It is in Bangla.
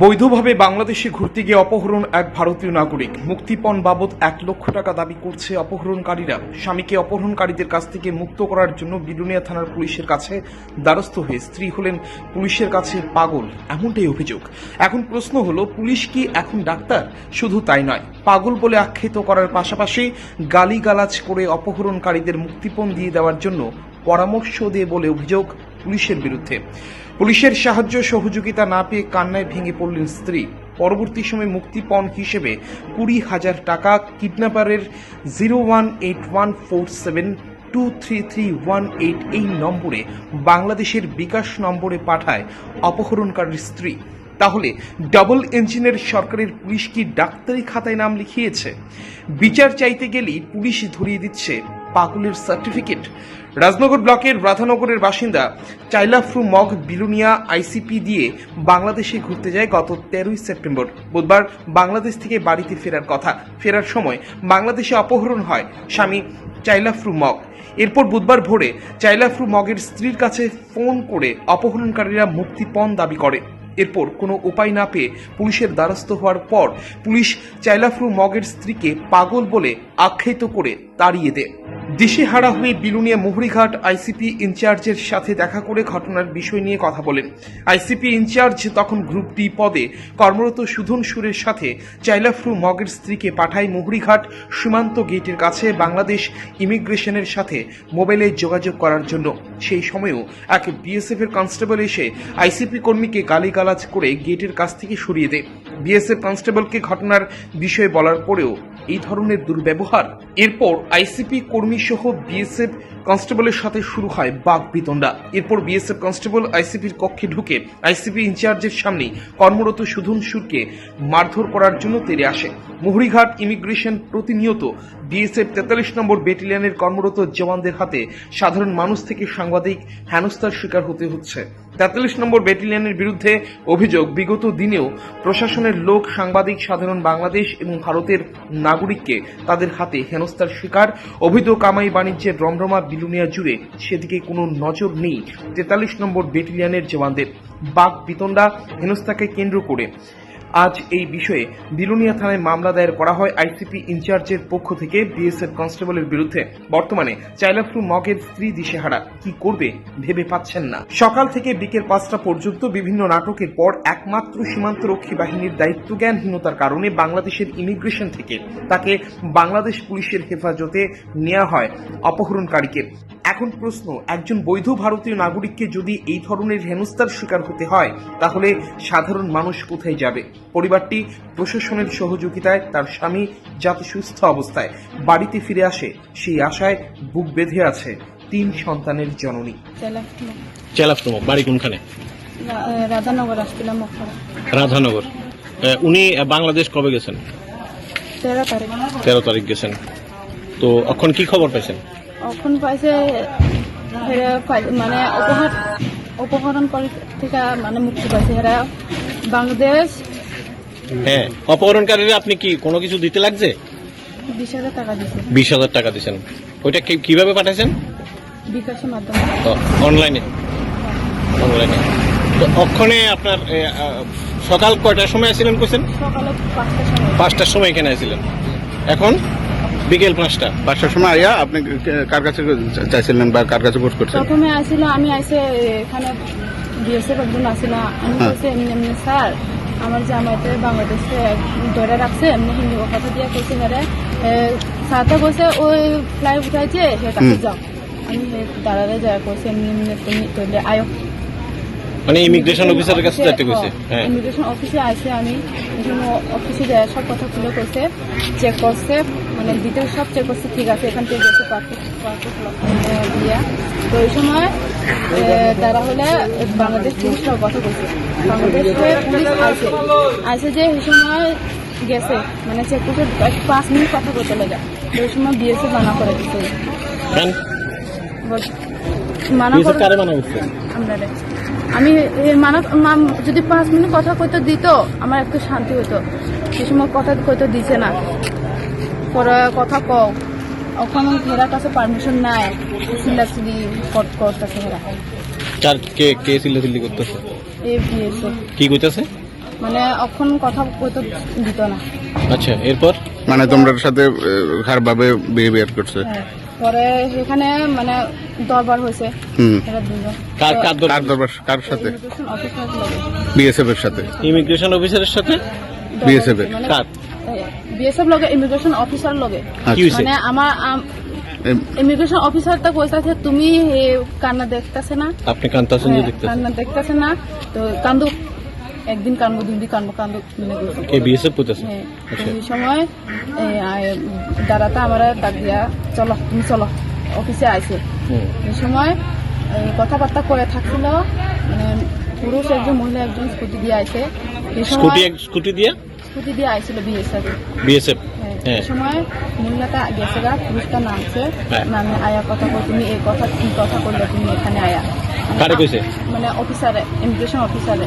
বৈধভাবে বাংলাদেশে ঘুরতে গিয়ে অপহরণ এক ভারতীয় নাগরিক। মুক্তিপণ বাবদ এক লক্ষ টাকা দাবি করছে অপহরণকারীরা। স্বামীকে অপহরণকারীদের কাছ থেকে মুক্ত করার জন্য বিলুনিয়া থানার পুলিশের কাছে দ্বারস্থ হয়ে স্ত্রী হলেন পুলিশের কাছে পাগল। এমনটাই অভিযোগ। এখন প্রশ্ন হলো, পুলিশ কি এখন ডাক্তার? শুধু তাই নয়, পাগল বলে আখ্যায়িত করার পাশাপাশি গালিগালাজ করে অপহরণকারীদের মুক্তিপণ দিয়ে দেওয়ার জন্য পরামর্শ দিয়ে বলে অভিযোগ পুলিশের বিরুদ্ধে। পুলিশের সাহায্য সহযোগিতা না পেয়ে কান্নায় ভেঙে পড়লেন স্ত্রী। পরবর্তী সময় মুক্তিপণ হিসেবে কুড়ি হাজার টাকা কিডন্যাপারের zero one eight one four seven two three three one eight এই নম্বরে বাংলাদেশের বিকাশ নম্বরে পাঠায় অপহরণকারীর স্ত্রী। তাহলে ডাবল ইঞ্জিনের সরকারের পুলিশ কি ডাক্তারি খাতায় নাম লিখিয়েছে? বিচার চাইতে গেলেই পুলিশ ধরিয়ে দিচ্ছে পাগলের সার্টিফিকেট। রাজনগর ব্লকের রাধানগরের বাসিন্দা চাইলাফ্রু মগ বিলুনিয়া আইসিপি দিয়ে বাংলাদেশে ঘুরতে যায় গত তেরোই সেপ্টেম্বর। বুধবার বাংলাদেশ থেকে বাড়িতে ফেরার কথা। ফেরার সময় বাংলাদেশে অপহরণ হয় স্বামী চাইলাফ্রু মগ। এরপর বুধবার ভোরে চাইলাফ্রু মগের স্ত্রীর কাছে ফোন করে অপহরণকারীরা মুক্তিপণ দাবি করে। এরপর কোনো উপায় না পেয়ে পুলিশের দ্বারস্থ হওয়ার পর পুলিশ চাইলাফ্রু মগের স্ত্রীকে পাগল বলে আখ্যায়িত করে তাড়িয়ে দেয়। দিশেহারা হয়ে বিলুনিয়া মুহুরিঘাট আইসিপি ইনচার্জের সাথে দেখা করে ঘটনার বিষয় নিয়ে কথা বলেন। আইসিপি ইনচার্জ তখন গ্রুপ ডি পদে। কর্মরত সুধন সুরের সাথে চাইলাফ্রু মগের স্ত্রীকে পাঠায় মুহুরিঘাট সীমান্ত গেটের কাছে বাংলাদেশ ইমিগ্রেশনের সাথে মোবাইলে যোগাযোগ করার জন্য। সেই সময়েও এক বিএসএফ এর কনস্টেবল এসে আইসিপি কর্মীকে গালিগালাজ করে গেটের কাছ থেকে সরিয়ে দেয়। বিএসএফ কনস্টেবলকে ঘটনার বিষয়ে বলার পরেও এই ধরনের দুর্ব্যবহার। এরপর আইসিপি কর্মী সহ বিএসএফ কনস্টেবলের সাথে শুরু হয় বাঘ বিতণ্ডা। এরপর বিএসএফ কনস্টেবল আইসিপির কক্ষে ঢুকে আইসিপি ইনচার্জের সামনে কর্মরত সুধন সুরকে মারধর করার জন্য তেরে আসে। মুহুরিঘাট ইমিগ্রেশন প্রতিনিয়ত বিএসএফ তেতাল্লিশ নম্বর ব্যাটালিয়নের কর্মরত জওয়ানদের হাতে সাধারণ মানুষ থেকে সাংবাদিক হেনস্থার শিকার হতে হচ্ছে। তেতাল্লিশ নম্বর ব্যাটালিয়নের বিরুদ্ধে অভিযোগ, বিগত দিনেও প্রশাসনের লোক, সাংবাদিক, সাধারণ বাংলাদেশ এবং ভারতের নাগরিককে তাদের হাতে হেনস্থার শিকার। অবৈধ কামাই বাণিজ্যের রমরমা বিলুনিয়া জুড়ে সেদিকে কোনো নজর নেই তেতাল্লিশ নম্বর ব্যাটালিয়নের জওয়ানদের। বাঘ বিতণ্ডা হেনস্থাকে কেন্দ্র করে আজ এই বিষয়ে বিলুনিয়া থানায় মামলা দায়ের করা হয় আইসিপি ইনচার্জের পক্ষ থেকে বিএসএফ কনস্টেবলের বিরুদ্ধে। বর্তমানে চাইলাফ্রু মগের স্ত্রী দিশেহারা কি করবে ভেবে পাচ্ছেন না। সকাল থেকে বিকেল পাঁচটা পর্যন্ত বিভিন্ন নাটকের পর একমাত্র সীমান্তরক্ষী বাহিনীর দায়িত্বজ্ঞানহীনতার কারণে বাংলাদেশের ইমিগ্রেশন থেকে তাকে বাংলাদেশ পুলিশের হেফাজতে নেওয়া হয় অপহরণকারীকে। এখন প্রশ্ন একজন বৈধ ভারতীয় নাগরিককে যদি এই ধরনের হেনস্থার শিকার হতে হয় তাহলে সাধারণ মানুষ কোথায় যাবে? পরিবারটি প্রশাসনের সহযোগিতায় তার স্বামী যাতে সুস্থ অবস্থায় বাড়িতে ফিরে আসে সেই আশায় বুক বেঁধে আছে তিন সন্তানের জননী। বাড়ি কোনখানে? রাধানগর আসছিলাম রাধানগর। উনি বাংলাদেশ কবে গেছেন? তেরো তারিখ। তেরো তারিখ গেছেন। তো এখন কি খবর পাইছেন এখন পাইছে মানে অপহার অপহরণ করে থেকে মানে মুক্তি পাইছে। হেরা বাংলাদেশ হ্যাঁ অপহরণকারীরা আপনি কি কোনো কিছু দিতে লাগছে? বিশ হাজার টাকা দিয়েছেন ওইটা কীভাবে পাঠাইছেন? বিকাশের মাধ্যমে অনলাইনে? অনলাইনে। তো অক্ষণে আপনার সকাল কয়টার সময় আসছিলেন কোছেন? সকালে পাঁচটার সময়। পাঁচটার সময় এখানে আসছিলেন এখন? বিকেল পাঁচটা। পাঁচটার সময় আইয়া আপনি কার কাছে চাইছিলেন বা কার কাছে ভোট করছেন? প্রথমে আসছিল আমি আইসে এখানে বিএসএফ একজন আসছিল আমি হ্যাঁ। বলছি এমনি এমনি স্যার আমার জামাইতে বাংলাদেশে ধরে রাখছে এমনি হিন্দি কথা দিয়ে কইছে হেরে সাথে বসে ওই ফ্লাই উঠাইছে সে কাছে। যাও। আমি দাঁড়ালে যায় কইছে এমনি এমনি তুমি আয়ো। মানে ইমিগ্রেশন অফিসারের কাছে যাইতে কইছে হ্যাঁ ইমিগ্রেশন অফিসে আসে আমি অফিসে যায় সব কথা খুলে কইছে চেক করছে মানে ভিতরে সব চেক করছে ঠিক আছে এখান থেকে গেছে দিয়া। তো এই সময় তারা হলে বাংলাদেশ পুলিশের কথা কইছে বাংলাদেশ পুলিশ আসে। আসে যে এই সময় গেছে মানে চেক করতে পাঁচ মিনিট কথা বলতে লাগে। এই সময় বিএসএ মানা করে দিচ্ছে মানা কারে। মানা করছে? আমরা আমি মানা যদি পাঁচ মিনিট কথা কইতে দিত আমার একটু শান্তি হতো সে সময় কথা কইতে দিছে না। পরে কথা কও। ওখানে হেরার কাছে পারমিশন নাই। সিল্লাসিলি করতেছে হেরা কে কে চিল্লাচিল্লি করতেছে? কইতাছে? মানে এখন কথা কইতে দিত না। আচ্ছা এরপর? মানে তোমার সাথে খারাপভাবে বিহেভিয়ার করছে। হ্যাঁ। পরে সেখানে মানে দরবার হয়েছে। হুম। এরা দুজন। কার কার কার দরবার? কার সাথে? ইমিগ্রেশন অফিসার লাগে বিএসএফ এর সাথে। ইমিগ্রেশন অফিসারের সাথে? BSF এর? মানে কার? বিএসএফ লগে ইমিগ্রেশন অফিসার লগে। মানে আমার ইমিগ্রেশন অফিসার তো কইতাছে তুমি কান্না দেখতেছে না? আপনি কান্তাছেন হ্যাঁ, কান্না দেখতেছে না। তো কান্দু একদিন কানবো দুই দিন কানবো কান্দু মানে। কে বিএসএফ কইতাছে হ্যাঁ, আচ্ছা। এই সময় দাদাটা আমার ডাক দিয়া চলো তুমি চলো অফিসে আইছে এই সময় কথাবার্তা করে থাকছিল মানে পুরুষ একজন মহিলা একজন স্কুটি দিয়ে আইছে। স্কুটি স্কুটি দিয়ে? স্কুটি দিয়ে আইছিল বিএসএফ। বিএসএফ হ্যাঁ, হ্যাঁ। এই সময় মহিলাটা গেছে গা পুরুষটা নামছে। হ্যাঁ। নামে আয়া কথা কই তুমি এই কথা কি কথা করলে তুমি এখানে আয়া? কারে কইছে? মানে অফিসারে ইমিগ্রেশন অফিসারে